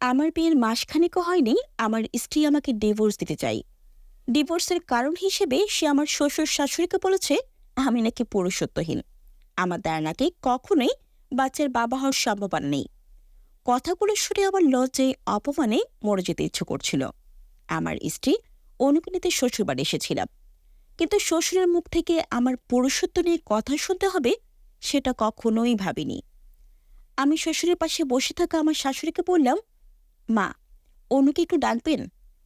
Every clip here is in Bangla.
আমার বিয়ের মাসখানেকও হয়নি, আমার স্ত্রী আমাকে ডিভোর্স দিতে চাই। ডিভোর্সের কারণ হিসেবে সে আমার শ্বশুর শাশুড়িকে বলেছে, আমি নাকি পুরুষত্বহীন। আমার দ্বারা নাকি কখনোই বাচ্চার বাবা হওয়ার সম্ভাবনা নেই। কথাগুলো শুনে আমার লজ্জায়, অপমানে মরে যেতে ইচ্ছে করছিল। আমার স্ত্রী অনুকূলিতে শ্বশুরবাড়ি এসেছিলাম। কিন্তু শ্বশুরের মুখ থেকে আমার পুরুষত্ব নিয়ে কথা শুনতে হবে, সেটা কখনোই ভাবিনি। আমি শ্বশুরের পাশে বসে থাকা আমার শাশুড়িকে বললাম মা, অনুকে একটু ডাকবেন?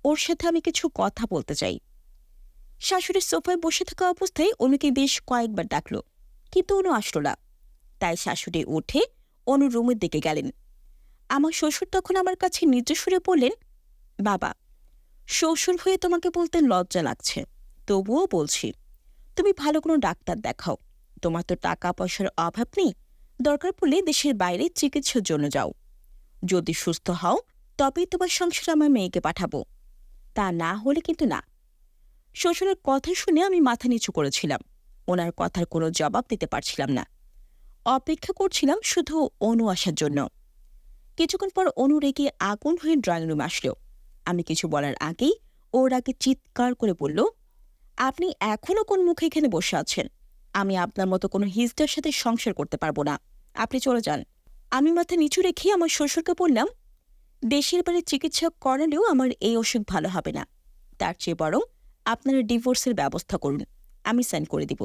ওর সাথে আমি কিছু কথা বলতে চাই। শাশুড়ির সোফায় বসে থাকা অবস্থায় অনুকে বেশ কয়েকবার ডাকল, কিন্তু অনু আসলো না। তাই শাশুড়ি উঠে অনু রুমের দিকে গেলেন। আমার শ্বশুর তখন আমার কাছে নিজস্বরে বললেন, বাবা, শ্বশুর হয়ে তোমাকে বলতে লজ্জা লাগছে। তবুও বলছি, তুমি ভালো কোনো ডাক্তার দেখাও। তোমার তো টাকা পয়সার অভাব নেই। দরকার পড়লে দেশের বাইরে চিকিৎসার জন্য যাও। যদি সুস্থ হও তবেই তোমার সংসারে আমার মেয়েকে পাঠাবো। তা না হলে কিন্তু না। শ্বশুরের কথা শুনে আমি মাথা নিচু করেছিলাম। ওনার কথার কোনো জবাব দিতে পারছিলাম না। অপেক্ষা করছিলাম শুধু অনু আসার জন্য। কিছুক্ষণ পর অনু রেগে আগুন হয়ে ড্রয়িং রুমে আসলো। আমি কিছু বলার আগেই ওর আগে চিৎকার করে বলল, আপনি এখনও কোন মুখে এখানে বসে আছেন? আমি আপনার মতো কোনো হিজড়ার সাথে সংসার করতে পারব না। আপনি চলে যান। আমি মাথা নিচু রেখে আমার শ্বশুরকে বললাম দেশের বাড়ি চিকিৎসা করালেও আমার এই অসুখ ভালো হবে না। তার চেয়ে বরং আপনারা ডিভোর্সের ব্যবস্থা করুন। আমি সাইন করে দিব।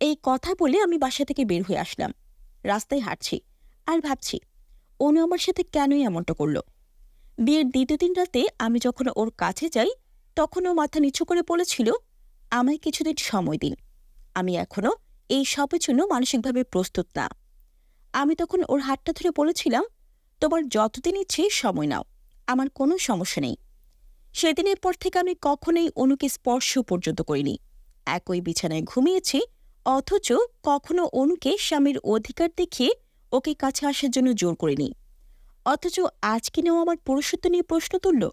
এই কথা বলে আমি বাসা থেকে বের হয়ে আসলাম। রাস্তায় হাঁটছি আর ভাবছি, অনু আমার সাথে কেনই এমনটা করল? বিয়ের দ্বিতীয় দিন রাতে আমি যখন ওর কাছে যাই, তখন ও মাথা নিচু করে বলেছিল, আমায় কিছুদিন সময় দিন। আমি এখনও এই সবের জন্য মানসিকভাবে প্রস্তুত না। আমি তখন ওর হাতটা ধরে বলেছিলাম তোমার যতদিন ইচ্ছে সময় নাও। আমার কোনো সমস্যা নেই। সেদিনের পর থেকে আমি কখনোই অনুকে স্পর্শ পর্যন্ত করিনি। একই বিছানায় ঘুমিয়েছি, অথচ কখনো অনুকে স্বামীর অধিকার দেখিয়ে ওকে কাছে আসার জন্য জোর করিনি। অথচ আজকে নেও আমার পুরুষত্ব নিয়ে প্রশ্ন তুলল।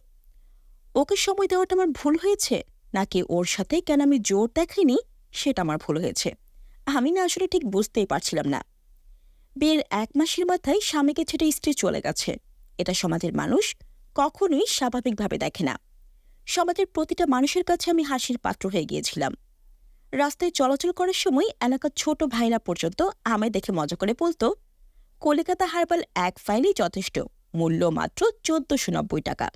ওকে সময় দেওয়াটা আমার ভুল হয়েছে, নাকি ওর সাথে কেন আমি জোর দেখাইনি, সেটা আমার ভুল হয়েছে। আমি না আসলে ঠিক বুঝতেই পারছিলাম না। বিয়ের এক মাসের মাথায় স্বামীকে ছেড়ে স্ত্রী চলে গেছে। এটা সমাজের মানুষ কখনোই স্বাভাবিকভাবে দেখে না। সমাজের প্রতিটা মানুষের কাছে আমি হাসির পাত্র হয়ে গিয়েছিলাম। রাস্তায় চলাচল করার সময় এলাকার ছোট ভাইরা পর্যন্ত আমায় দেখে মজা করে বলতো, কলকাতা হারবাল এক ফাইলই যথেষ্ট, মূল্য মাত্র চোদ্দশো নব্বই টাকা।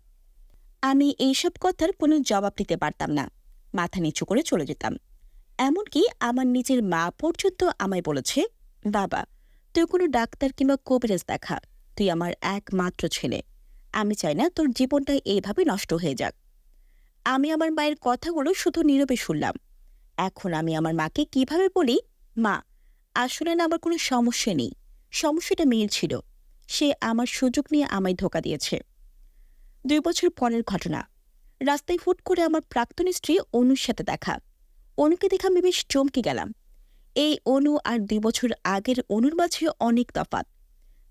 আমি এইসব কথার কোনো জবাব দিতে পারতাম না, মাথা নিচু করে চলে যেতাম। এমনকি আমার নিজের মা পর্যন্ত আমায় বলেছে, বাবা তুই কোনো ডাক্তার কিংবা কবিরাজ দেখা। তুই আমার একমাত্র ছেলে। আমি চাই না তোর জীবনটা এইভাবে নষ্ট হয়ে যাক। আমি আমার মায়ের কথাগুলো শুধু নীরবে শুনলাম। এখন আমি আমার মাকে কীভাবে বলি, মা, আসলে না আমার কোনো সমস্যা নেই। সমস্যাটা মেয়ের ছিল। সে আমার সুযোগ নিয়ে আমায় ধোকা দিয়েছে। দুই বছর পরের ঘটনা। রাস্তায় হুট করে আমার প্রাক্তন স্ত্রী অনুর সাথে দেখা। অনুকে দেখে আমি বেশ চমকে গেলাম। এই অনু আর দুই বছর আগের অনুর মাঝে অনেক তফাত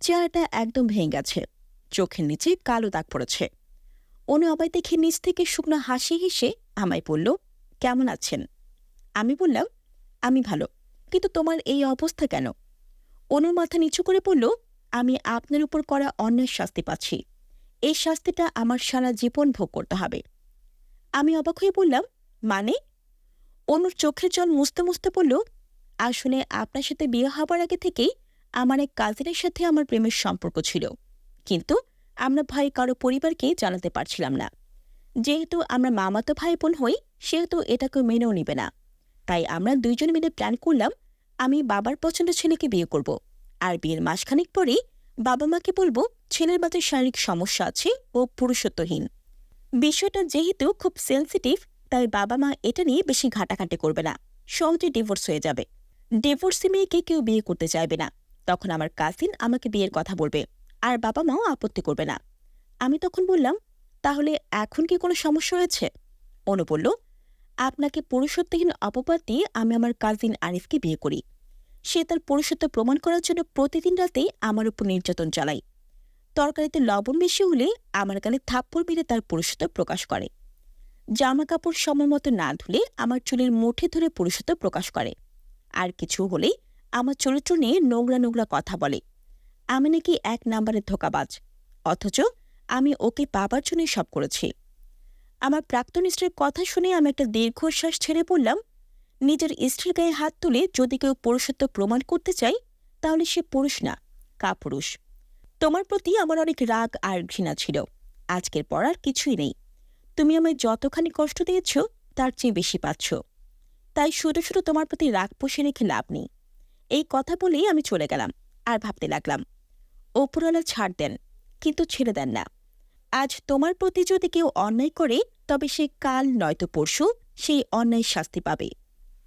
চেহারাটা একদম ভেঙে গেছে। চোখের নিচে কালো দাগ পড়েছে। অনু আমায় দেখে নিচ থেকে শুকনো হাসি হেসে আমায় বলল, কেমন আছেন? আমি বললাম, আমি ভালো। কিন্তু তোমার এই অবস্থা কেন? অনুর মাথা নিচু করে বলল, আমি আপনার উপর করা অন্যায় শাস্তি পাচ্ছি। এই শাস্তিটা আমার সারা জীবন ভোগ করতে হবে। আমি অবাক হয়ে বললাম মানে? অনুর চোখের জল মুছতে মুছতে বলল আসলে আপনার সাথে বিয়ে হবার আগে থেকেই আমার এক কাজিনের সাথে আমার প্রেমের সম্পর্ক ছিল। কিন্তু আমরা ভাই কারও পরিবারকে জানাতে পারছিলাম না। যেহেতু আমরা মামাতো ভাই বোন হই, সেহেতু এটাকে মেনেও নিবে না। তাই আমরা দুইজন মিলে প্ল্যান করলাম, আমি বাবার পছন্দের ছেলেকে বিয়ে করব। আর বিয়ের মাসখানেক পরেই বাবা মাকে বলব, ছেলের মাঝে শারীরিক সমস্যা আছে ও পুরুষত্বহীন। বিষয়টা যেহেতু খুব সেন্সিটিভ তাই বাবা মা এটা নিয়ে বেশি ঘাটাঘাটি করবে না। সহজে ডিভোর্স হয়ে যাবে। ডিভোর্সি মেয়েকে কেউ বিয়ে করতে চাইবে না। তখন আমার কাজিন আমাকে বিয়ের কথা বলবে, আর বাবা মাও আপত্তি করবে না। আমি তখন বললাম, তাহলে এখন কি কোনো সমস্যা হয়েছে? অনু বলল, আপনাকে পুরুষত্বহীন অপবাদ দিয়ে আমি আমার কাজিন আরিফকে বিয়ে করি। সে তার পুরুষত্ব প্রমাণ করার জন্য প্রতিদিন রাতেই আমার উপর নির্যাতন চালায়। তরকারিতে লবণ বেশি হলে আমার গালে থাপ্পড় মেরে তার পুরুষত্ব প্রকাশ করে। জামা কাপড় সময় মতো না ধুলে আমার চুলের মুঠে ধরে পুরুষত্ব প্রকাশ করে। আর কিছু হলেই আমার চরিত্র নিয়ে নোংরা নোংরা কথা বলে। আমি নাকি এক নাম্বারের ধোকাবাজ, অথচ আমি ওকে পাবার জন্যই সব করেছি। আমার প্রাক্তন স্ত্রীর কথা শুনে আমি একটা দীর্ঘশ্বাস ছেড়ে বললাম, নিজের স্ত্রীর গায়ে হাত তুলে যদি কেউ পুরুষত্ব প্রমাণ করতে চাই তাহলে সে পুরুষ না, কাপুরুষ। তোমার প্রতি আমার অনেক রাগ আর ঘৃণা ছিল। আজকের পর আর কিছুই নেই। তুমি আমায় যতখানি কষ্ট দিয়েছ, তার চেয়ে বেশি পাচ্ছ। তাই শুধু শুধু তোমার প্রতি রাগ পুষে রেখে লাভ নেই। এই কথা বলেই আমি চলে গেলাম আর ভাবতে লাগলাম, ওপরওয়ালা ছাড় দেন, কিন্তু ছেড়ে দেন না। আজ তোমার প্রতি যদি কেউ অন্যায় করে, তবে সে কাল নয়তো পরশু সেই অন্যায় শাস্তি পাবে।